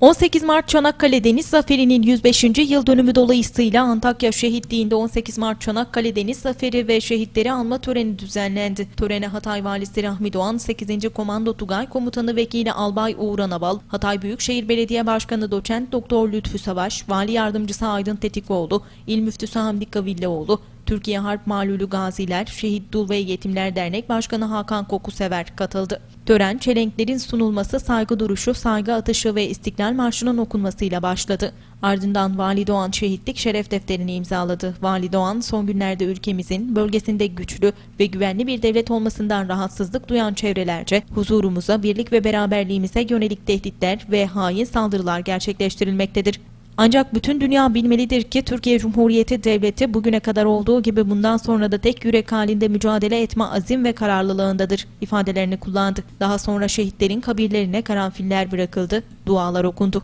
18 Mart Çanakkale Deniz Zaferi'nin 105. yıl dönümü dolayısıyla Antakya Şehitliği'nde 18 Mart Çanakkale Deniz Zaferi ve şehitleri anma töreni düzenlendi. Törene Hatay Valisi Rahmi Doğan, 8. Komando Tugay Komutanı Vekili Albay Uğur Anabal, Hatay Büyükşehir Belediye Başkanı Doçent Doktor Lütfü Savaş, Vali Yardımcısı Aydın Tetikoğlu, İl Müftüsü Hamdi Kavilleoğlu, Türkiye Harp Malulü Gaziler, Şehit Dul ve Yetimler Dernek Başkanı Hakan Kokusever katıldı. Tören, çelenklerin sunulması, saygı duruşu, saygı atışı ve İstiklal Marşı'nın okunmasıyla başladı. Ardından Vali Doğan şehitlik şeref defterini imzaladı. Vali Doğan, son günlerde ülkemizin bölgesinde güçlü ve güvenli bir devlet olmasından rahatsızlık duyan çevrelerce huzurumuza, birlik ve beraberliğimize yönelik tehditler ve hain saldırılar gerçekleştirilmektedir. Ancak bütün dünya bilmelidir ki Türkiye Cumhuriyeti Devleti bugüne kadar olduğu gibi bundan sonra da tek yürek halinde mücadele etme azim ve kararlılığındadır ifadelerini kullandı. Daha sonra şehitlerin kabirlerine karanfiller bırakıldı, dualar okundu.